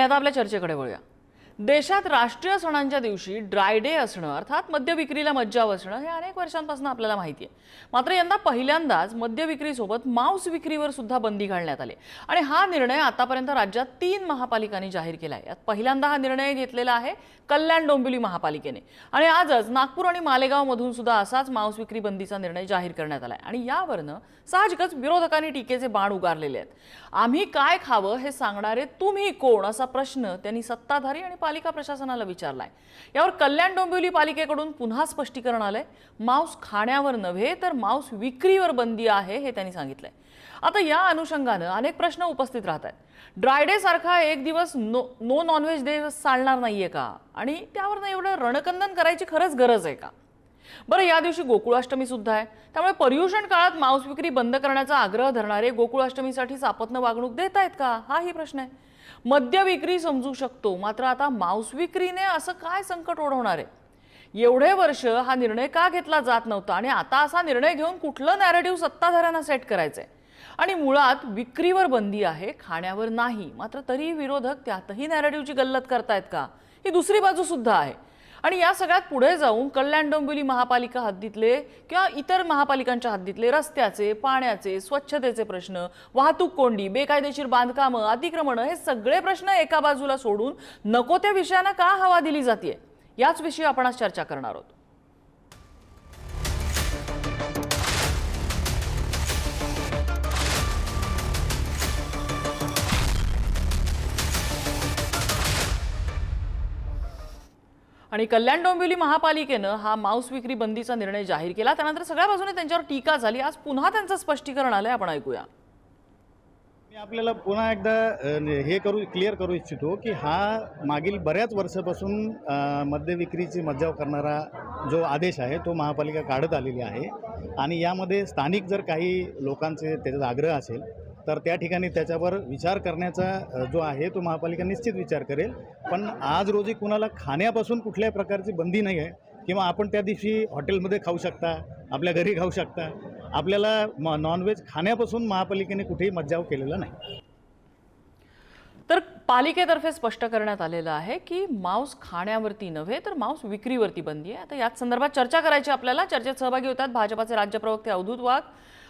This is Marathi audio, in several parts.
आणि आता आपल्या चर्चेकडे वळूया. देशात राष्ट्रीय सणांच्या दिवशी ड्राय डे असणं अर्थात मद्य विक्रीला मज्जाव असणं हे अनेक वर्षांपासून आपल्याला माहिती आहे. मात्र यंदा पहिल्यांदाच मद्य विक्रीसोबत मांस विक्रीवर सुद्धा बंदी घालण्यात आली आणि हा निर्णय आतापर्यंत राज्यात तीन महापालिकांनी जाहीर केला आहे. यात पहिल्यांदा हा निर्णय घेतलेला आहे कल्याण डोंबिवली महापालिकेने. आणि आजच नागपूर आणि मालेगावमधून सुद्धा असाच मांस विक्री बंदीचा निर्णय जाहीर करण्यात आला आहे. आणि यावरनं साहजिकच विरोधकांनी टीकेचे बाण उगारलेले आहेत. आम्ही काय खावं हे सांगणारे तुम्ही कोण असा प्रश्न त्यांनी सत्ताधारी आणि पालिका प्रशासनाला विचारलाय. यावर कल्याण डोंबिवली पालिकेकडून पुन्हा स्पष्टीकरण आलंय. मांस खाण्यावर नव्हे तर मांस विक्रीवर बंदी आहे हे त्यांनी सांगितलंय. आता या अनुषंगानं अनेक प्रश्न उपस्थित राहत आहेत ड्रायडे सारखा एक दिवस नो नो नॉनव्हेज डे चालणार नाहीये का? आणि त्यावर एवढं रणकंदन करायची खरंच गरज आहे का? बरं या दिवशी गोकुळाष्टमी सुद्धा आहे. त्यामुळे पर्युषण काळात मांस विक्री बंद करण्याचा आग्रह धरणारे गोकुळाष्टमीसाठी सापत्न वागणूक देत आहेत का? हाही प्रश्न आहे. मद्य विक्री समजू शकतो. मात्र आता मांस विक्रीने असं काय संकट ओढवणार आहे? एवढे वर्ष हा निर्णय का घेतला जात नव्हता आणि आता असा निर्णय घेऊन कुठलं नॅरेटिव्ह सत्ताधाऱ्यांना सेट करायचंय? आणि मुळात विक्रीवर बंदी आहे खाण्यावर नाही. मात्र तरी विरोधक त्यातही नॅरेटिव्हची गल्लत करतायत का? ही दुसरी बाजू सुद्धा आहे. आणि या सगळ्यात पुढे जाऊन कल्याण डोंबिवली महापालिका हद्दीतले किंवा इतर महापालिकांच्या हद्दीतले रस्त्याचे पाण्याचे स्वच्छतेचे प्रश्न वाहतूक कोंडी बेकायदेशीर बांधकामं अतिक्रमणं हे सगळे प्रश्न एका बाजूला सोडून नको त्या विषयांना का हवा दिली जाते याच विषयी आपण आज चर्चा करणार आहोत. आणि कल्याण डोंबिवली महापालिकेनं हा मांस विक्री बंदीचा निर्णय जाहीर केला. त्यानंतर सगळ्या बाजूने त्यांच्यावर टीका झाली. आज पुन्हा त्यांचं स्पष्टीकरण आलंय. आपण ऐकूया. मी आपल्याला पुन्हा एकदा म्हणजे हे करू क्लिअर करू इच्छितो की हा मागील बऱ्याच वर्षापासून मद्य विक्रीची मज्जाव करणारा जो आदेश आहे तो महापालिका काढत आलेली आहे. आणि यामध्ये स्थानिक जर काही लोकांचे त्याच्यात आग्रह असेल तर त्या ठिकाणी त्याच्यावर विचार करण्याचा जो आहे तो महापालिका निश्चित विचार करेल. पण आज रोजी कुणाला खाण्यापासून कुठल्याही प्रकारची बंदी नाही आहे किंवा आपण त्या दिवशी हॉटेलमध्ये खाऊ शकता आपल्या घरी खाऊ शकता. आपल्याला म नॉनव्हेज खाण्यापासून महापालिकेने कुठेही मज्जाव केलेला नाही. तर पालिकेतर्फे स्पष्ट करण्यात आलेलं आहे की मांस खाण्यावरती नव्हे तर मांस विक्रीवरती बंदी आहे. आता याच संदर्भात चर्चा करायची आपल्याला. चर्चेत सहभागी होतात भाजपाचे राज्य प्रवक्ते अवधूत वाघ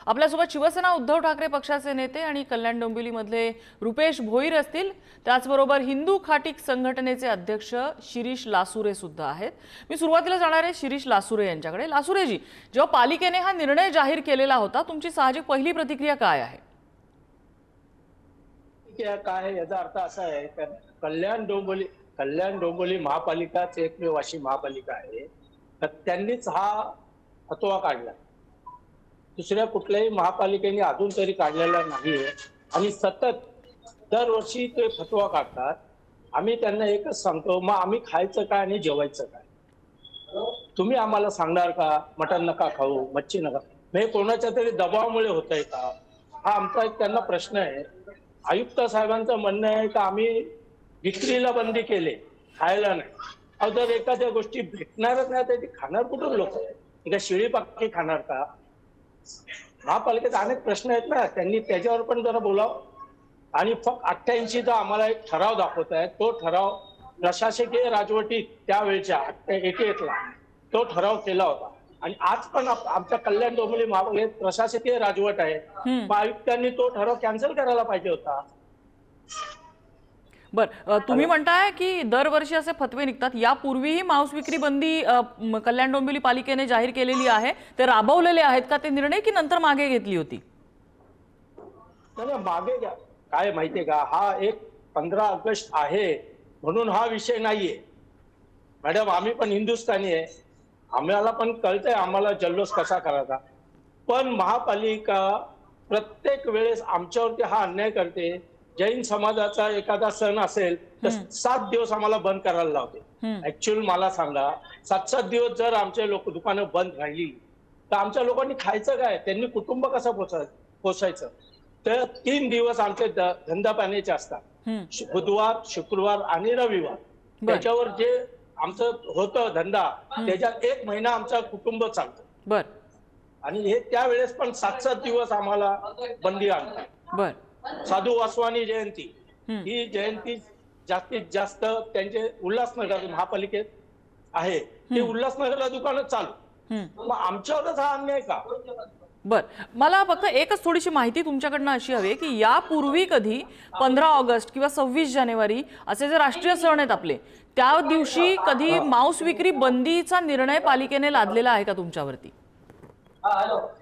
आपल्यासोबत शिवसेना उद्धव ठाकरे पक्षाचे नेते आणि कल्याण डोंबिवलीमधले रुपेश भोईर असतील. त्याचबरोबर हिंदू खाटीक संघटनेचे अध्यक्ष शिरीष लासुरे सुद्धा आहेत. मी सुरुवातीला जाणार आहे शिरीष लासुरे यांच्याकडे. लासुरेजी जेव्हा पालिकेने हा निर्णय जाहीर केलेला होता तुमची साहजिक पहिली प्रतिक्रिया काय आहे? काय आहे याचा अर्थ असा आहे कल्याण डोंबिवली कल्याण डोंबिवली महापालिकाच एकमेव अशी महापालिका आहे. तर त्यांनीच हा फतवा काढला. दुसऱ्या कुठल्याही महापालिकेने अजून तरी काढलेला नाहीये. आणि सतत दरवर्षी ते फतवा काढतात. आम्ही त्यांना एकच सांगतो मग आम्ही खायचं काय आणि जेवायचं काय? तुम्ही आम्हाला सांगणार का? मटण नका खाऊ मच्छी नका हे कोणाच्या तरी दबावामुळे होत आहे का? हा आमचा एक त्यांना प्रश्न आहे. आयुक्त साहेबांचं म्हणणं आहे का आम्ही विक्रीला बंदी केले खायला नाही. अहो जर एखाद्या गोष्टी भेटणारच नाही तर ती खाणार कुठून लोक? एका शिळी पाकी खाणार का? महापालिकेत अनेक प्रश्न आहेत ना त्यांनी त्याच्यावर पण जरा बोलावं. आणि फक्त अठ्ठ्याऐंशीचा आम्हाला एक ठराव दाखवत आहे तो ठराव प्रशासकीय राजवटीत त्यावेळच्या एकेतला तो ठराव केला होता. आणि आज पण आमच्या कल्याण डोंबिवली महापालिकेत प्रशासकीय राजवट आहे. मग आयुक्तांनी तो ठराव कॅन्सल करायला पाहिजे होता. बर तुम्ही म्हणताय की दरवर्षी असे फतवे निघतात. यापूर्वीही मांस विक्री बंदी कल्याण डोंबिवली पालिकेने जाहीर केलेली आहे. ते राबवलेले आहेत का? ते निर्णय की नंतर मागे घेतली होती? मागे काय माहितीये का? हा एक पंधरा ऑगस्ट आहे म्हणून हा विषय नाहीये. मॅडम आम्ही पण हिंदुस्थानी आहे. आम्हाला पण कळतंय आम्हाला जल्लोष कसा करायचा. पण महापालिका प्रत्येक वेळेस आमच्यावरती हा अन्याय करते. जैन समाजाचा एखादा सण असेल तर सात दिवस आम्हाला बंद करायला लावते. ऍक्च्युअल मला सांगा सात सात दिवस जर आमचे लोक दुकानं बंद राहिली तर आमच्या लोकांनी खायचं काय? त्यांनी कुटुंब कसं पोचाय पोसायचं? तर तीन दिवस आमचे धंदा पाण्याचे असतात. बुधवार शुक्रवार आणि रविवार. त्याच्यावर जे आमचं होतं धंदा त्याच्यात एक महिना आमचा कुटुंब चालतं. बर. आणि हे त्यावेळेस पण सात सात दिवस आम्हाला बंदी आणतात. बर. साधू वासवानी जयंती. ही जयंती जास्तीत जास्त त्यांचे उल्हासनगर महापालिकेत आहे. ते उल्हासनगरला दुकानं चालू. मग आमच्यावरच हा अन्याय का? बर. मला फक्त एकच थोडीशी माहिती तुमच्याकडनं अशी हवी आहे की यापूर्वी कधी पंधरा ऑगस्ट किंवा सव्वीस जानेवारी असे जे राष्ट्रीय सण आहेत आपले त्या दिवशी कधी मांस विक्री बंदीचा निर्णय पालिकेने लादलेला आहे का तुमच्यावरती?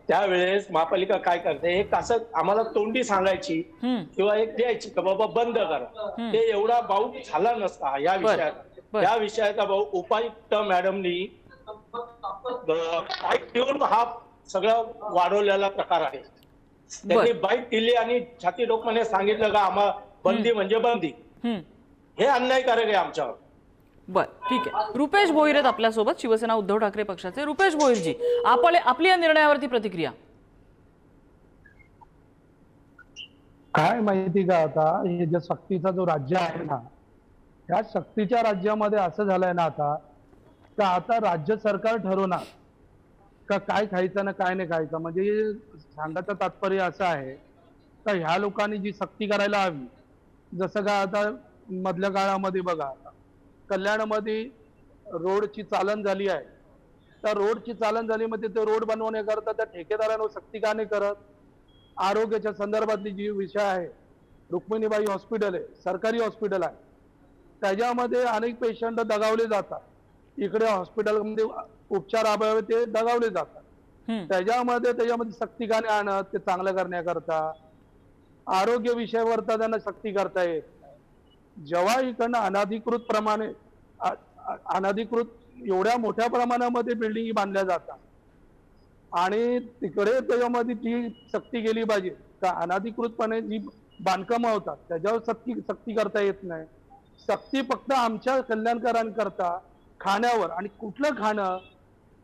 त्यावेळेस महापालिका काय करते एक असं आम्हाला तोंडी सांगायची. किंवा एक द्यायची का बाबा बंद करा ते एवढा भाऊ झाला नसता या. विषयात. या विषयाचा भाऊ उपायुक्त मॅडमनी बाईक देऊन हा सगळा वाढवलेला प्रकार आहे त्यांनी बाईक दिली आणि छाती डोकमाने सांगितलं का आम्हा बंदी म्हणजे बंदी. हे अन्यायकारक आहे आमच्यावर बर ठीक आहे. रुपेश भोईर आहेत आपल्यासोबत शिवसेना उद्धव ठाकरे पक्षाचे. रुपेश भोईरजी आपण आपली या निर्णयावरती प्रतिक्रिया? काय माहिती का आता हे जे सक्तीचा जो राज्य आहे ना या सक्तीच्या राज्यामध्ये असं झालंय ना आता का आता राज्य सरकार ठरवणार का काय खायचं ना काय नाही खायचं? म्हणजे सांगायचं तात्पर्य असं आहे का ह्या लोकांनी जी सक्ती करायला हवी जसं का आता मधल्या काळामध्ये बघा कल्याणमध्ये रोडची चालन झाली आहे. त्या रोडची चालन झाली म्हणजे ते रोड बनवण्याकरता त्या ठेकेदारांवर सक्ती का नाही करत? आरोग्याच्या संदर्भातली जी विषय आहे रुक्मिणीबाई हॉस्पिटल आहे सरकारी हॉस्पिटल आहे. त्याच्यामध्ये अनेक पेशंट दगावले जातात. इकडे हॉस्पिटलमध्ये उपचार अभावी ते दगावले जातात. त्याच्यामध्ये त्याच्यामध्ये सक्ती का नाही आणत? ते चांगलं करण्याकरता. आरोग्य विषयावर तर त्यांना सक्ती करता येत. जेव्हा इकडनं अनाधिकृत प्रमाणे अनाधिकृत एवढ्या मोठ्या प्रमाणामध्ये बिल्डिंग बांधल्या जातात. आणि तिकडे त्याच्यामध्ये ती सक्ती गेली पाहिजे. का अनाधिकृतपणे जी बांधकामं होतात त्याच्यावर सक्ती सक्ती करता येत नाही. सक्ती फक्त आमच्या कल्याणकारांकरता खाण्यावर आणि कुठलं खाणं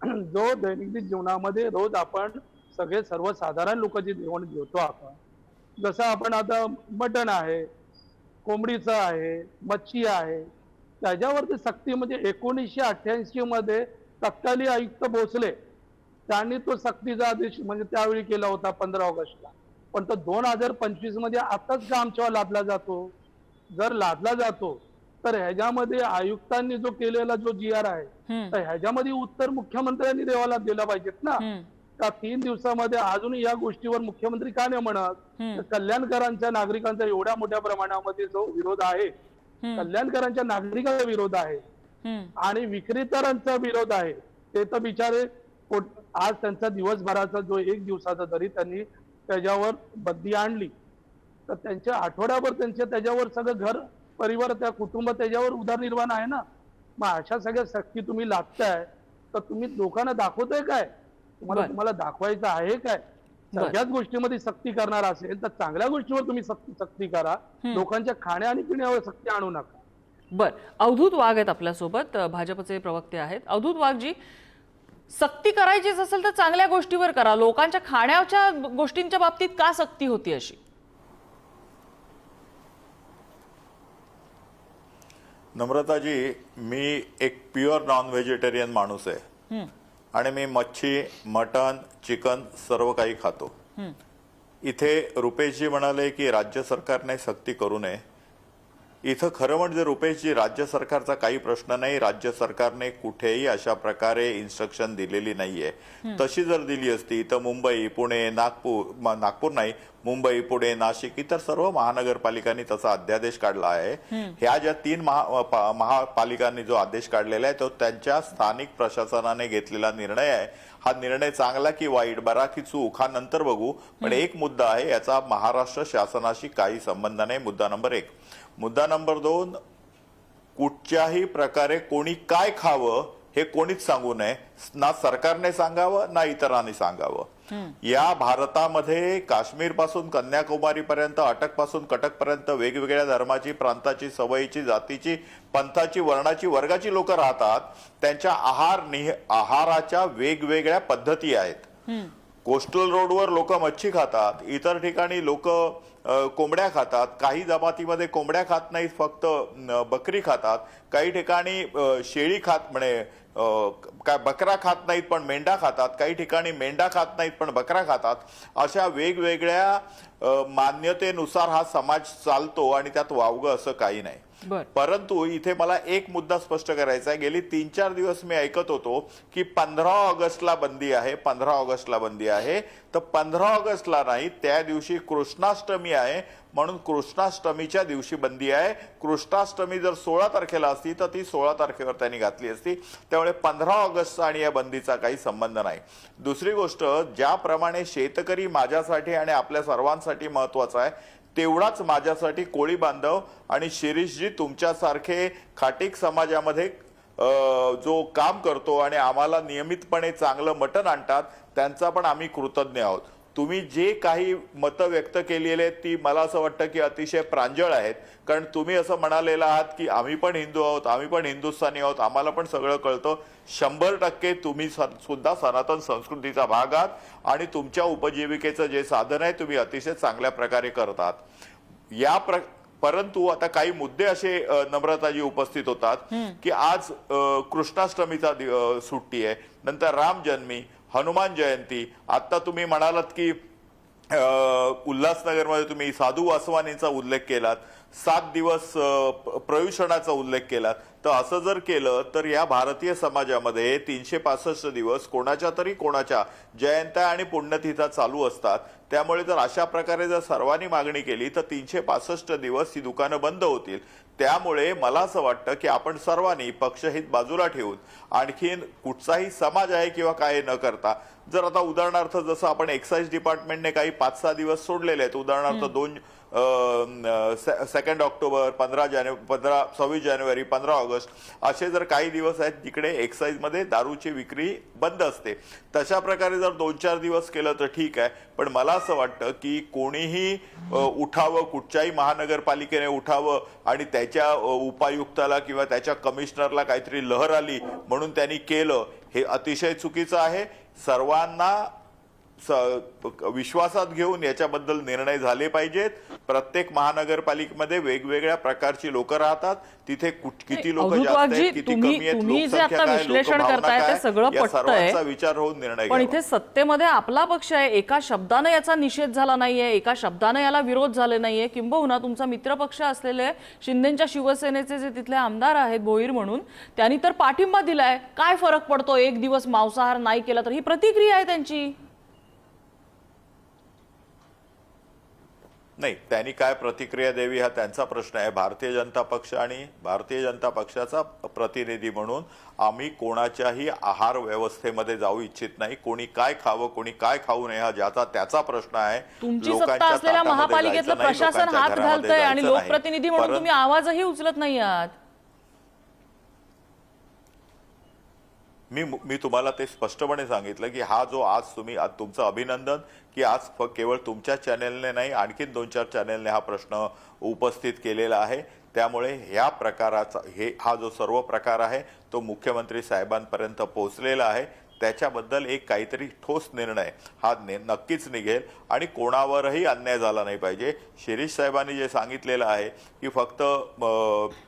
जो दैनंदिन जीवनामध्ये रोज आपण सगळे सर्वसाधारण लोक जे जेवण जेवतो आपण जसं आपण आता मटण आहे कोंबडीचं आहे मच्छी आहे त्याच्यावरती सक्ती म्हणजे एकोणीसशे अठ्ठ्याऐंशी मध्ये तत्कालीन आयुक्त भोसले त्यांनी तो सक्तीचा आदेश म्हणजे त्यावेळी केला होता पंधरा ऑगस्टला पण तो दोन हजार पंचवीसमध्ये आताच का आमच्यावर लादला जातो जर लादला जातो तर ह्याच्यामध्ये आयुक्तांनी जो केलेला जो जी आर आहे. तर ह्याच्यामध्ये उत्तर मुख्यमंत्र्यांनी देवाला दिलं पाहिजेत ना. का तीन दिवसामध्ये अजूनही या गोष्टीवर मुख्यमंत्री का नाही म्हणत कल्याणकरांच्या नागरिकांचा एवढ्या मोठ्या प्रमाणामध्ये जो विरोध आहे. कल्याणकरांच्या नागरिकांचा विरोध आहे. आणि विक्रेतारांचा विरोध आहे ते तर बिचारे आज त्यांचा दिवसभराचा जो एक दिवसाचा जरी त्यांनी त्याच्यावर बंदी आणली तर त्यांच्या आठवड्याभर त्यांच्या त्याच्यावर सगळं घर परिवार त्या कुटुंब त्याच्यावर उदरनिर्वाह आहे ना मग अशा सगळ्या सक्ती तुम्ही लादताय तर तुम्ही लोकांना दाखवताय काय तुम्हाला. तुम्हाला दाखवायचं आहे काय. सगळ्याच गोष्टीमध्ये सक्ती करणार असेल तर चांगल्या गोष्टीवर तुम्ही सक्ती सक्ती करा. लोकांच्या खाण्या आणि पिण्यावर सक्ती आणू नका. बर. अवधूत वाघ आहेत आपल्यासोबत. भाजपचे प्रवक्ते आहेत. अवधूत वाघजी सक्ती करायचीच असेल तर चांगल्या गोष्टीवर करा. लोकांच्या खाण्याच्या गोष्टींच्या बाबतीत का सक्ती होती अशी? नम्रताजी मी एक प्युअर नॉन व्हेजिटेरियन माणूस आहे. आणि मी मच्छी मटण चिकन सर्व काही खातो. इथे रुपेशजी म्हणाले की राज्य सरकारने सक्ती करू नये इथं खरं म्हणजे रुपेशजी राज्य सरकारचा काही प्रश्न नाही. राज्य सरकारने कुठेही अशा प्रकारे इन्स्ट्रक्शन दिलेली नाहीये. तशी जर दिली असती तर मुंबई पुणे नागपूर नागपूर नाही मुंबई पुणे नाशिक इतर सर्व महानगरपालिकांनी तसा अध्यादेश काढला आहे. ह्या ज्या तीन महा महापालिकांनी जो आदेश काढलेला आहे तो त्यांच्या स्थानिक प्रशासनाने घेतलेला निर्णय आहे. हा निर्णय चांगला की वाईट बरा की चूक हा नंतर बघू. पण एक मुद्दा आहे याचा महाराष्ट्र शासनाशी काही संबंध नाही. मुद्दा नंबर एक. मुद्दा नंबर दोन कुठच्याही प्रकारे कोणी काय खावं हे कोणीच सांगू नये. ना सरकारने सांगावं ना इतरांनी सांगावं. या भारतामध्ये काश्मीरपासून कन्याकुमारी पर्यंत अटकपासून कटक पर्यंत वेगवेगळ्या धर्माची प्रांताची सवयीची जातीची पंथाची वर्णाची वर्गाची लोक राहतात. त्यांच्या आहार निह आहाराच्या वेगवेगळ्या पद्धती आहेत. कोस्टल रोडवर लोक मच्छी खातात. इतर ठिकाणी लोक कोंबड्या खातात काही जमातीमध्ये कोंबड्या खात नाहीत फक्त बकरी खातात. काही ठिकाणी शेळी खात म्हणे काय बकरा खात नाहीत पण मेंढा खातात काही ठिकाणी मेंढा खात नाहीत पण बकरा खातात. अशा वेगवेगळ्या मान्यतेनुसार हा समाज चालतो आणि त्यात वावगं असं काही नाही. परंतु इथे मला एक मुद्दा स्पष्ट करायचा आहे. गेली तीन चार दिवस मी ऐकत होतो की पंधरा ऑगस्टला बंदी आहे पंधरा ऑगस्टला बंदी आहे. तर पंधरा ऑगस्टला नाही त्या दिवशी कृष्णाष्टमी आहे. म्हणून कृष्णाष्टमीच्या दिवशी बंदी आहे. कृष्णाष्टमी जर सोळा तारखेला असती तर ती सोळा तारखेवर त्यांनी घातली असती. त्यामुळे पंधरा ऑगस्टचा आणि या बंदीचा काही संबंध नाही. दुसरी गोष्ट ज्याप्रमाणे शेतकरी माझ्यासाठी आणि आपल्या सर्वांसाठी महत्त्वाचा आहे तेवढाच माझ्यासाठी कोळी बांधव आणि शिरीषजी तुमच्यासारखे खाटीक समाजामध्ये जो काम करतो आणि आम्हाला नियमितपणे चांगलं मटण आणतात त्यांचा पण आम्ही कृतज्ञ आहोत. तुम्ही जे काही मतं व्यक्त केलेली आहेत ती मला असं वाटतं की अतिशय प्रांजळ आहेत. कारण तुम्ही असं म्हणालेलं आहात की आम्ही पण हिंदू आहोत आम्ही पण हिंदुस्थानी आहोत आम्हाला पण सगळं कळतं. शंभर टक्के तुम्ही सुद्धा सनातन संस्कृतीचा भाग आहात आणि तुमच्या उपजीविकेचं जे साधन आहे तुम्ही अतिशय चांगल्या प्रकारे करतात या प्र परंतु आता काही मुद्दे असे नम्रताजी उपस्थित होतात की आज कृष्णाष्टमीचा सुट्टी आहे नंतर राम जन्मी हनुमान जयंती. आता तुम्ही म्हणालात की उल्हासनगरमध्ये तुम्ही साधू वासवानीचा उल्लेख केलात सात दिवस प्रयूषणाचा प्रयुषणाचा उल्लेख केलात. तर असं जर केलं तर या भारतीय समाजामध्ये तीनशे पासष्ट दिवस कोणाच्या तरी कोणाच्या जयंत्या आणि पुण्यतिथा चालू असतात. त्यामुळे जर अशा प्रकारे जर सर्वांनी मागणी केली तर तीनशे पासष्ट दिवस ही दुकानं बंद होतील. त्यामुळे मला असं वाटतं की आपण सर्वांनी पक्षहित बाजूला ठेवून आणखीन कुठचाही समाज आहे किंवा काय न करता जर आता उदाहरणार्थ जसं आपण एक्साईज डिपार्टमेंटने काही पाच सहा दिवस सोडलेले आहेत उदाहरणार्थ दोन सेकंड ऑक्टोबर पंधरा जानेवारी पंधरा सव्वीस जानेवारी पंधरा ऑगस्ट असे जर काही दिवस आहेत जिकडे एक्साईजमध्ये दारूची विक्री बंद असते. तशा प्रकारे जर दोन चार दिवस केलं तर ठीक आहे. पण मला असं वाटतं की कोणीही उठावं कुठच्याही महानगरपालिकेने उठावं आणि त्याच्या उपायुक्ताला किंवा त्याच्या कमिशनरला काहीतरी लहर आली म्हणून त्यांनी केलं हे अतिशय चुकीचं आहे. सर्वांना विश्वासात घेऊन याच्याबद्दल निर्णय झाले पाहिजेत. प्रत्येक महानगरपालिकेमध्ये वेगवेगळ्या प्रकारची लोक राहतात. तिथे किती लोक विश्लेषण करताय ते सगळं पटतंय. विचार होऊन निर्णय पण. इथे सत्तेमध्ये आपला पक्ष आहे एका शब्दानं याचा निषेध झाला नाहीये एका शब्दानं याला विरोध झाले नाहीये. किंबहुना तुमचा मित्रपक्ष असलेले शिंदेच्या शिवसेनेचे जे तिथले आमदार आहेत भोईर म्हणून त्यांनी तर पाठिंबा दिलाय. काय फरक पडतो? एक दिवस मांसाहार नाही केला तर ही प्रतिक्रिया आहे त्यांची. नाही त्यांनी काय प्रतिक्रिया द्यावी हा त्यांचा प्रश्न आहे. भारतीय जनता पक्ष आणि भारतीय जनता पक्षाचा प्रतिनिधी म्हणून आम्ही कोणाच्याही आहार व्यवस्थेमध्ये जाऊ इच्छित नाही. कोणी काय खावं कोणी काय खाऊ नये हा ज्याचा त्याचा प्रश्न आहे. तुमची सत्ता असलेल्या महापालिकेतलं प्रशासन हात घालतंय आणि. लोकप्रतिनिधी म्हणून तुम्ही आवाजही उचलत नाही आहात. मी मी तुम्हाला ते स्पष्टपणे सांगितलं की हा जो आज तुम्ही आज तुमचं अभिनंदन की आज फ- केवळ तुमच्या चॅनेलने नाही आणखीन दोन चार चॅनेलने हा प्रश्न उपस्थित केलेला आहे. त्यामुळे ह्या प्रकाराचा हे हा जो सर्व प्रकार आहे तो मुख्यमंत्री साहेबांपर्यंत पोहोचलेला आहे. त्याच्याबद्दल एक काहीतरी ठोस निर्णय. हा ने नक्कीच निघेल आणि कोणावरही अन्याय झाला नाही पाहिजे. शिरीष साहेबांनी जे सांगितलेलं आहे की फक्त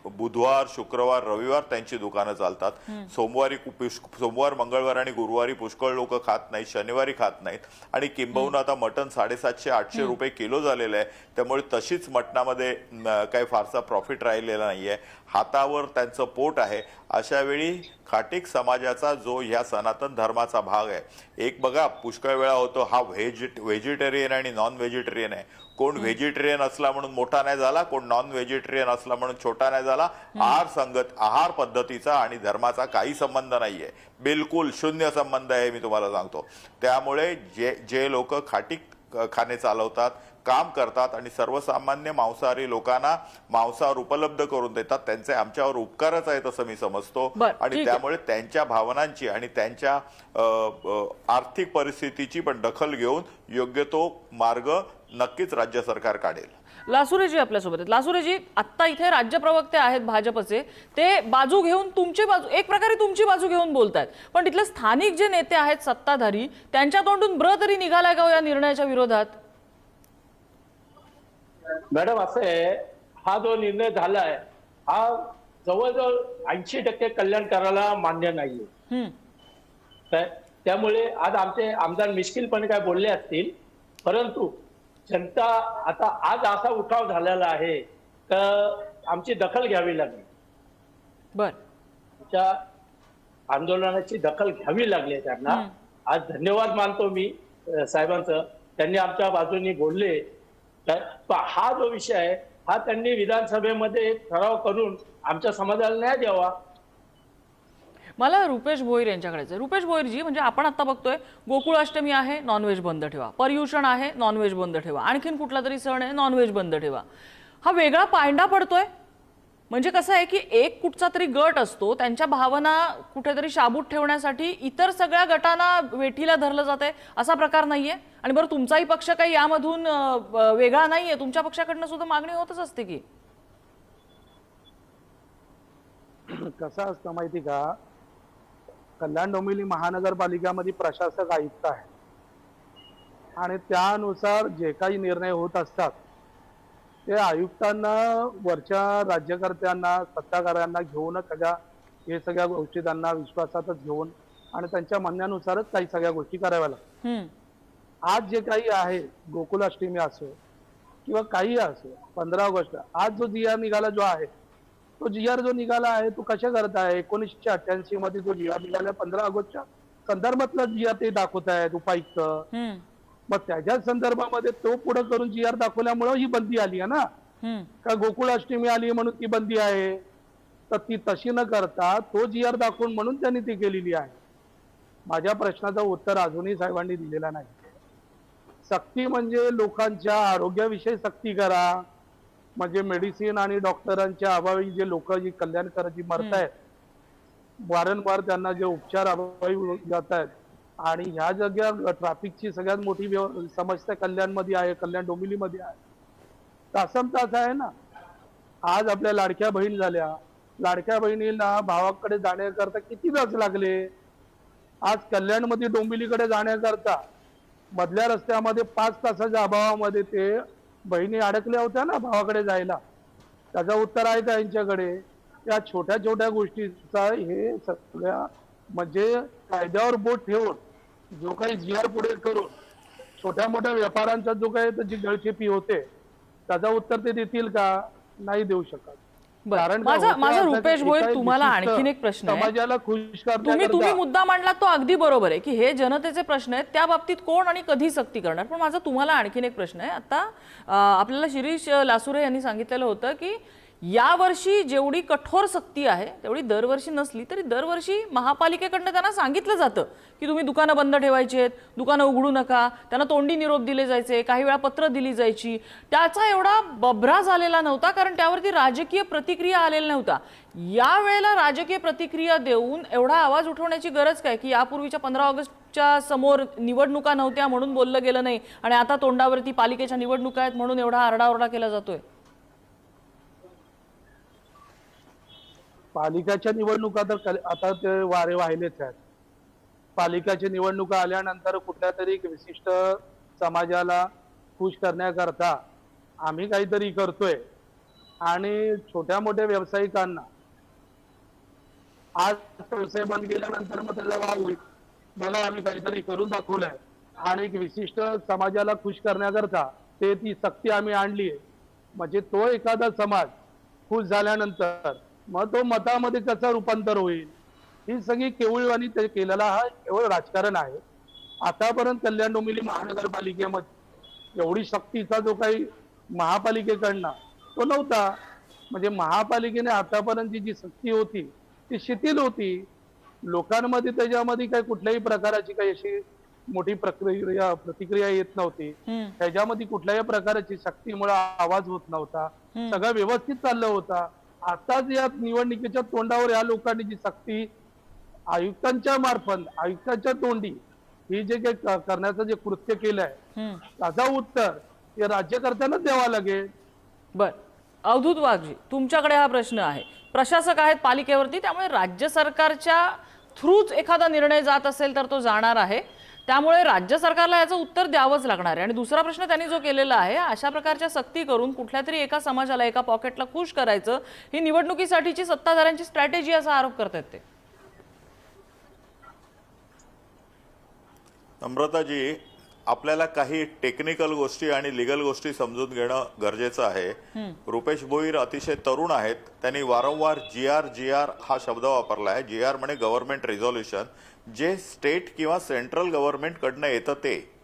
बुधवार शुक्रवार रविवार त्यांची दुकानं चालतात. सोमवारी सोमवार मंगळवार आणि गुरुवारी पुष्कळ लोक खात नाहीत शनिवारी खात नाहीत. आणि किंबहुना आता मटण साडेसातशे आठशे रुपये किलो झालेलं आहे. त्यामुळे तशीच मटणामध्ये काही फारसा प्रॉफिट राहिलेला नाहीये. हातावर त्यांचं पोट आहे. अशा वेळी खाटीक समाजाचा जो ह्या सनातन धर्माचा भाग आहे. एक बघा पुष्कळ वेळा होतो हा व्हेज व्हेजिटेरियन आणि नॉन व्हेजिटेरियन आहे. कोण व्हेजिटेरियन असला म्हणून मोठा नाही झाला कोण नॉन व्हेजिटेरियन असला म्हणून छोटा नाही झाला. आहार संगत आहार पद्धतीचा आणि धर्माचा काही संबंध नाहीये. बिलकुल शून्य संबंध आहे मी तुम्हाला सांगतो. त्यामुळे जे जे लोक खाटीक खाणे चालवतात काम करतात आणि सर्वसामान्य मांसाहारी लोकांना मांसाहार उपलब्ध करून देतात. त्यांचे आमच्यावर उपकारच आहेत असं मी समजतो. आणि. त्यामुळे त्यांच्या भावनांची आणि त्यांच्या आर्थिक परिस्थितीची पण दखल घेऊन योग्य तो मार्ग नक्कीच राज्य सरकार काढेल. लासुरेजी आपल्यासोबत आहेत. लासुरेजी आत्ता इथे राज्य प्रवक्ते आहेत भाजपचे. ते बाजू घेऊन तुमची बाजू एक प्रकारे तुमची बाजू घेऊन बोलतायत. पण तिथले स्थानिक जे नेते आहेत सत्ताधारी त्यांच्या तोंडून ब्र तरी निघालाय का हो या निर्णयाच्या विरोधात? मॅडम असं आहे हा जो निर्णय झालाय हा जवळजवळ ऐंशी टक्के कल्याण करायला मान्य नाहीये. त्यामुळे आज आमचे आमदार मिश्किलपणे काय बोलले असतील परंतु जनता आता आज असा उठाव झालेला आहे तर आमची दखल घ्यावी लागली. बर. त्या आंदोलनाची दखल घ्यावी लागली त्यांना. आज धन्यवाद मानतो मी साहेबांचं. त्यांनी आमच्या बाजूनी बोलले हा जो विषय आहे हा त्यांनी विधानसभेमध्ये एक ठराव करून आमच्या समाजाला न्याय द्यावा. मला रुपेश भोईर यांच्याकडे रुपेश भोईरजी म्हणजे आपण आता बघतोय गोकुळाष्टमी आहे नॉनव्हेज बंद ठेवा. पर्युषण आहे नॉनव्हेज बंद ठेवा. आणखीन कुठला तरी सण आहे नॉनव्हेज बंद ठेवा. हा वेगळा पायंडा पडतोय म्हणजे कसं आहे की एक कुठचा तरी गट असतो त्यांच्या भावना कुठेतरी शाबूत ठेवण्यासाठी इतर सगळ्या गटांना वेठीला धरलं जात आहे असा प्रकार नाहीये. आणि बरं तुमचाही पक्ष काही यामधून वेगळा नाहीये. तुमच्या पक्षाकडनं सुद्धा मागणी होतच असते की. कसं असतं माहिती का? कल्याण डोंबिवली महानगरपालिकामध्ये प्रशासक आयुक्त आहे आणि त्यानुसार जे काही निर्णय होत असतात ते आयुक्तांना वरच्या राज्यकर्त्यांना सत्ताधाऱ्यांना घेऊनच सगळ्या हे सगळ्या गोष्टी त्यांना विश्वासातच घेऊन आणि त्यांच्या म्हणण्यानुसारच काही सगळ्या गोष्टी कराव्या लागतात. आज जे काही आहे गोकुलाष्टमी असो किंवा काही असो पंधरा ऑगस्ट आज जो जी आर निघाला जो आहे तो जी आर जो निघाला आहे तो कशा करत आहे? एकोणीसशे अठ्ठ्याऐंशी मध्ये जो जी आर निघाला पंधरा ऑगस्टच्या संदर्भातला जी आर ते दाखवत आहेत उपायुक्त. मग त्याच्या संदर्भामध्ये तो पुढे करून जी आर दाखवल्यामुळे ही बंदी आली आहे ना. का गोकुळाष्टमी आली म्हणून ती बंदी आहे? तर ती तशी न करता तो जी आर दाखवून म्हणून त्यांनी ती केलेली आहे. माझ्या प्रश्नाचं उत्तर अजूनही साहेबांनी दिलेला नाही. सक्ती म्हणजे लोकांच्या आरोग्याविषयी सक्ती करा. म्हणजे मेडिसिन आणि डॉक्टरांच्या अभावी जे लोक जी कल्याण करायची मरतायत वारंवार त्यांना जे उपचार अभावी जात आहेत आणि ह्या जग्या ट्रॅफिकची सगळ्यात मोठी व्यव- समस्या कल्याणमध्ये आहे कल्याण डोंबिवलीमध्ये आहे. तासम तास आहे ना. आज आपल्या लाडक्या बहीण झाल्या. लाडक्या बहिणीला भावाकडे जाण्याकरता किती तास लागले? आज कल्याणमध्ये डोंबिवलीकडे जाण्याकरता मधल्या रस्त्यामध्ये पाच तासाच्या अभावामध्ये ते बहिणी अडकल्या होत्या ना भावाकडे जायला. त्याचं उत्तर आहे का यांच्याकडे या छोट्या छोट्या गोष्टीचा हे सगळ्या म्हणजे कायद्यावर बोट ठेवून जो काही जी आर पुढे करून छोट्या मोठ्या व्यापाऱ्यांचा जो काही त्याची गळचेपी होते त्याचं उत्तर ते देतील का? नाही देऊ शकत. माझा माझा रुपेश भोईर तुम्हाला आणखीन एक प्रश्न समाजाला खुश तुम्ही तुम्ही मुद्दा मांडलात तो अगदी बरोबर आहे की हे जनतेचे प्रश्न आहेत त्या बाबतीत कोण आणि कधी सक्ती करणार? पण माझा तुम्हाला आणखीन एक प्रश्न आहे. आता आपल्याला शिरीष लासुरे यांनी सांगितलेलं होतं की यावर्षी जेवढी कठोर सक्ती आहे तेवढी दरवर्षी नसली तरी दरवर्षी महापालिकेकडनं त्यांना सांगितलं जातं की तुम्ही दुकानं बंद ठेवायची आहेत दुकानं उघडू नका त्यांना तोंडी निरोप दिले जायचे काही वेळा पत्र दिली जायची. त्याचा एवढा बभरा झालेला नव्हता कारण त्यावरती राजकीय प्रतिक्रिया आलेला नव्हता या वेळेला राजकीय प्रतिक्रिया देऊन एवढा आवाज उठवण्याची गरज काय? की यापूर्वीच्या पंधरा ऑगस्टच्या समोर निवडणुका नव्हत्या म्हणून बोललं गेलं नाही आणि आता तोंडावरती पालिकेच्या निवडणुका आहेत म्हणून एवढा आरडाओरडा केला जातोय. पालिकाच्या निवडणुका तर आता ते वारे वाहिलेच आहेत. पालिकाच्या निवडणुका आल्यानंतर कुठल्या तरी विशिष्ट समाजाला खुश करण्याकरता आम्ही काहीतरी करतोय. आणि छोट्या मोठ्या व्यावसायिकांना आज व्यवसाय बंद केल्यानंतर मग त्याला वाव होईल. मला आम्ही काहीतरी करून दाखवलंय. आणि एक विशिष्ट समाजाला खुश करण्याकरता ते ती सक्ती आम्ही आणली म्हणजे तो एखादा समाज खुश झाल्यानंतर मग तो मतामध्ये कसं रूपांतर होईल? ही सगळी केवळवाणी ते केलेला हा केवळ राजकारण आहे. आतापर्यंत कल्याण डोंबिवली महानगरपालिकेमध्ये एवढी शक्तीचा जो काही महापालिकेकडनं तो नव्हता. म्हणजे महापालिकेने आतापर्यंतची जी सक्ती होती ती शिथिल होती. लोकांमध्ये त्याच्यामध्ये काही कुठल्याही प्रकाराची काही अशी मोठी प्रक्रिया प्रतिक्रिया येत नव्हती. त्याच्यामध्ये कुठल्याही प्रकाराची शक्तीमुळे आवाज होत नव्हता. सगळं व्यवस्थित चाललं होता. आताच या निवडणुकीच्या तोंडावर या लोकांनी जी सक्ती आयुक्तांच्या मार्फत आयुक्तांच्या तोंडी ही जे काही करण्याचं जे कृत्य केलंय हम्म. त्याचा उत्तर हे राज्यकर्त्यांनाच द्यावा लागेल. बर. अवधूत वाघजी तुमच्याकडे हा प्रश्न आहे. प्रशासक आहेत पालिकेवरती त्यामुळे राज्य सरकारच्या थ्रूच एखादा निर्णय जात असेल तर तो जाणार आहे. त्यामुळे राज्य सरकारला याचं उत्तर द्यावंच लागणार आहे. आणि दुसरा प्रश्न त्यांनी जो केलेला आहे अशा प्रकारच्या सक्ती करून कुठल्या तरी एका समाजाला एका पॉकेटला खुश करायचं ही निवडणुकीसाठीची सत्ताधाऱ्यांची स्ट्रॅटेजी असा आरोप करतायत ते. नम्रताजी आपल्याला काही टेक्निकल गोष्टी आणि लिगल गोष्टी समजून घेणं गरजेचं आहे. रुपेश भोईर अतिशय तरुण आहेत. त्यांनी वारंवार जी आर जी आर हा शब्द वापरला आहे. जी आर म्हणजे गव्हर्नमेंट रिझॉल्युशन जे स्टेट किंवा सेंट्रल गव्हर्नमेंटकडनं येतं ते.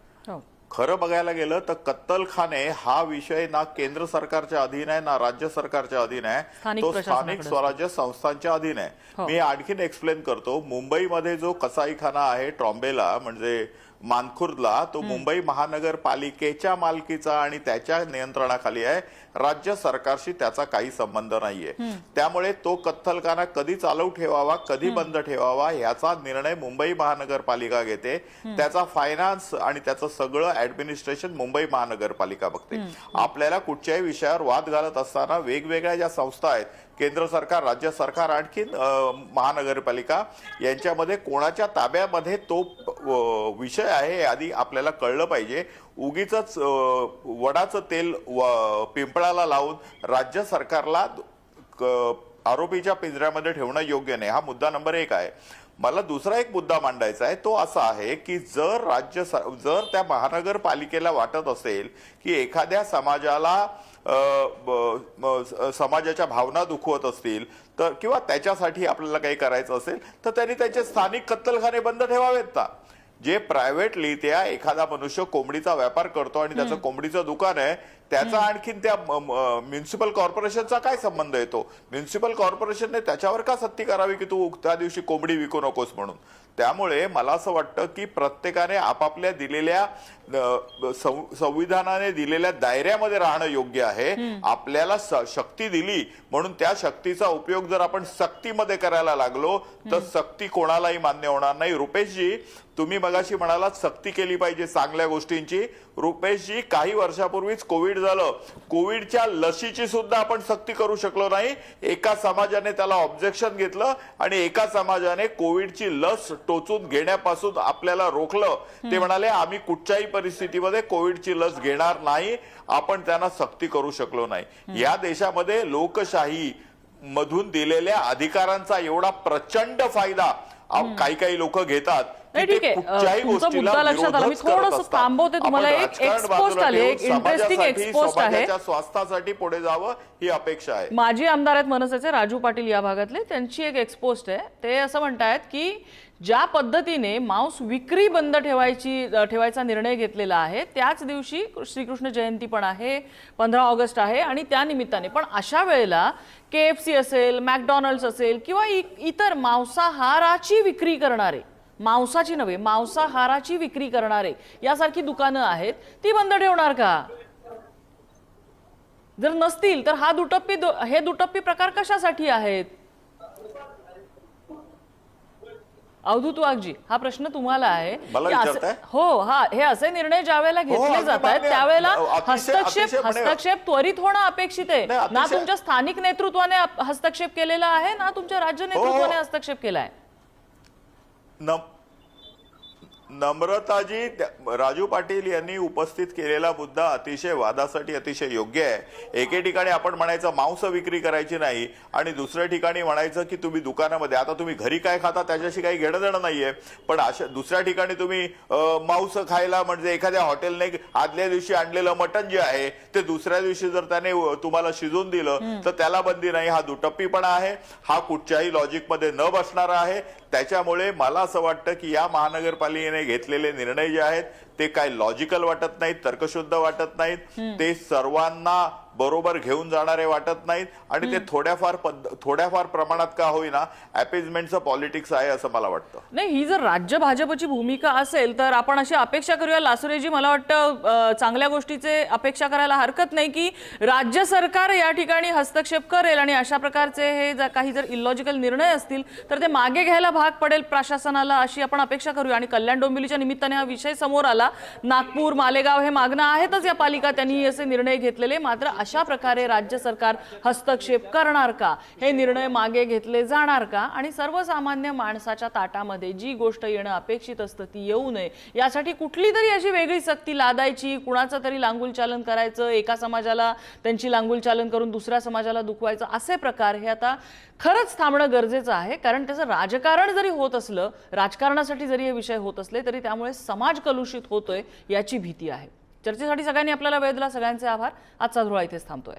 खरं बघायला गेलं तर कत्तलखाने हा विषय ना केंद्र सरकारच्या अधीन आहे ना राज्य सरकारच्या अधीन आहे. तो स्थानिक स्वराज्य संस्थांच्या अधीन हो. आहे मी आणखीन एक्सप्लेन करतो. मुंबईमध्ये जो कसाईखाना आहे ट्रॉम्बेला म्हणजे मानखुर्दला तो मुंबई महानगरपालिकेच्या मालकीचा आणि त्याच्या नियंत्रणाखाली आहे. राज्य सरकारशी त्याचा काही संबंध नाहीये. त्यामुळे तो कत्तलखाना कधी चालू ठेवावा कधी बंद ठेवावा याचा निर्णय मुंबई महानगरपालिका घेते. त्याचा फायनान्स आणि त्याचं सगळं ऍडमिनिस्ट्रेशन मुंबई महानगरपालिका बघते. आपल्याला कुठच्याही विषयावर वाद घालत असताना वेगवेगळ्या ज्या संस्था आहेत केंद्र सरकार राज्य सरकार आणखीन अ, महानगरपालिका यांच्यामध्ये कोणाच्या ताब्यामध्ये तो विषय आहे आधी आपल्याला कळलं पाहिजे. उगीच वडाचं तेल पिंपळाला लावून राज्य सरकारला आरोपीच्या पिंजऱ्यामध्ये ठेवणं योग्य नाही. हा मुद्दा नंबर एक आहे. मला दुसरा एक मुद्दा मांडायचा आहे तो असा आहे की जर राज्य स- जर त्या महानगरपालिकेला वाटत असेल की एखाद्या समाजाला ब- म- समाजाच्या भावना दुखवत असतील तर किंवा त्याच्यासाठी आपल्याला काही करायचं असेल तर त्यांनी त्यांचे स्थानिक कत्तलखाने बंद ठेवावेत का? जे प्रायव्हेटली त्या एखादा मनुष्य कोंबडीचा व्यापार करतो आणि त्याचं कोंबडीचं दुकान आहे त्याचा आणखीन त्या म्युन्सिपल कॉर्पोरेशनचा काय संबंध येतो? म्युन्सिपल कॉर्पोरेशनने त्याच्यावर का सक्ती करावी की तू त्या दिवशी कोंबडी विकू नकोस म्हणून? त्यामुळे मला असं वाटतं की प्रत्येकाने आपापल्या दिलेल्या संविधानाने दिलेल्या दायऱ्यामध्ये राहणं योग्य आहे. आपल्याला शक्ती दिली म्हणून त्या शक्तीचा उपयोग जर आपण सक्तीमध्ये करायला लागलो तर सक्ती कोणालाही मान्य होणार नाही. रुपेशजी तुम्ही मगाशी म्हणालात सक्ती केली पाहिजे चांगल्या गोष्टींची. रुपेशजी काही वर्षापूर्वीच कोविड झालं. कोविडच्या लशीची सुद्धा आपण सक्ती करू शकलो नाही. एका समाजाने त्याला ऑब्जेक्शन घेतलं आणि एका समाजाने कोविडची लस टोचून घेण्यापासून आपल्याला रोखलं. ते म्हणाले आम्ही कुठच्याही परिस्थितीमध्ये कोविडची लस घेणार नाही आपण त्यांना सक्ती करू शकलो नाही. या देशामध्ये लोकशाही मधून दिलेल्या अधिकारांचा एवढा प्रचंड फायदा काही काही लोक घेतात स्वास्थासाठी पुढे जावं ही अपेक्षा आहे. माजी आमदार आहेत मनसेचे राजू पाटील या भागातले. त्यांची एक एक्सपोस्ट आहे. ते असं म्हणतायत की ज्या पद्धतीने मांस विक्री बंद ठेवायची ठेवायचा निर्णय घेतलेला आहे त्याच दिवशी श्रीकृष्ण जयंती पण आहे पंधरा ऑगस्ट आहे आणि त्यानिमित्ताने पण अशा वेळेला के एफ सी असेल मॅकडॉनल्ड्स असेल किंवा इ- इतर मांसाहाराची विक्री करणारे मांसाची नव्हे मांसाहाराची विक्री करणारे यासारखी दुकानं आहेत ती बंद ठेवणार का? जर नसतील तर हा दुटप्पी दु- हे दुटप्पी प्रकार कशासाठी आहेत? अवधूत वाघजी हा प्रश्न तुम्हाला आहे की असे-? हो हा हे असे निर्णय ज्या वेळेला घेतले अगदी जात आहेत मान्य. त्यावेळेला अतिशय- हस्तक्षेप अतिशय म्हणे- हस्तक्षेप त्वरित होणं अपेक्षित आहे नाही, ना अतिशय- तुमच्या स्थानिक नेतृत्वाने हस्तक्षेप केलेला आहे ना तुमच्या राज्य नेतृत्वाने हस्तक्षेप केलाय नम- नम्रताजी राजू पाटील यांनी उपस्थित केलेला मुद्दा अतिशय वादासाठी अतिशय योग्य आहे. एके ठिकाणी आपण म्हणायचं मांस विक्री करायची नाही आणि दुसऱ्या ठिकाणी म्हणायचं की तुम्ही दुकानामध्ये आता तुम्ही घरी काय खाता त्याच्याशी काही घेणं देणं नाहीये. पण अशा दुसऱ्या ठिकाणी तुम्ही मांस खायला म्हणजे एखाद्या हॉटेलने आदल्या दिवशी आणलेलं मटण जे आहे ते दुसऱ्या दिवशी जर त्याने तुम्हाला शिजवून दिलं तर त्याला बंदी नाही हा दुटप्पीपणा आहे हा कुठच्याही लॉजिकमध्ये न बसणारा आहे. त्याच्यामुळे मला असं वाटतं की या महानगरपालिकेने घेतलेले निर्णय जे आहेत ते काय लॉजिकल वाटत नाहीत तर्कशुद्ध वाटत नाहीत? ते सर्वांना बरोबर घेऊन जाणारे वाटत नाहीत. आणि ते थोड्याफार थोड्याफार प्रमाणात का होईना अपेजमेंटचं पॉलिटिक्स आहे असं मला वाटतं. नाही ही जर राज्य भाजपची भूमिका असेल तर आपण अशी अपेक्षा करूया. लासुरेजी मला वाटतं चांगल्या गोष्टीचे अपेक्षा करायला हरकत नाही की राज्य सरकार या ठिकाणी हस्तक्षेप करेल आणि अशा प्रकारचे हे काही जर इलॉजिकल निर्णय असतील तर ते मागे घ्यायला भाग पडेल प्रशासनाला अशी आपण अपेक्षा करूया. आणि कल्याण डोंबिवलीच्या निमित्ताने हा विषय समोर आला. नागपूर मालेगाव हे मागणं आहेतच या पालिका. त्यांनी असे निर्णय घेतलेले. मात्र अशा प्रकारे राज्य सरकार हस्तक्षेप करणार का? हे निर्णय मागे घेतले जाणार का? आणि सर्वसामान्य माणसाच्या ताटामध्ये जी गोष्ट येणं अपेक्षित असतं ती येऊ नये. यासाठी कुठली तरी अशी वेगळी सक्ती लादायची कुणाचं तरी लांगुलचालन करायचं एका समाजाला त्यांची लांगुलचालन करून दुसऱ्या समाजाला दुखवायचं असे प्रकार हे आता खरंच थांबणं गरजेचं आहे. कारण त्याचं राजकारण जरी होत असलं राजकारणासाठी जरी हे विषय होत असले तरी त्यामुळे समाज कलुषित होतोय याची भीती आहे. चर्चेसाठी सगळ्यांनी आपल्याला वेळ दिला. सगळ्यांचे आभार. आजचा धुळा इथेच थांबतोय.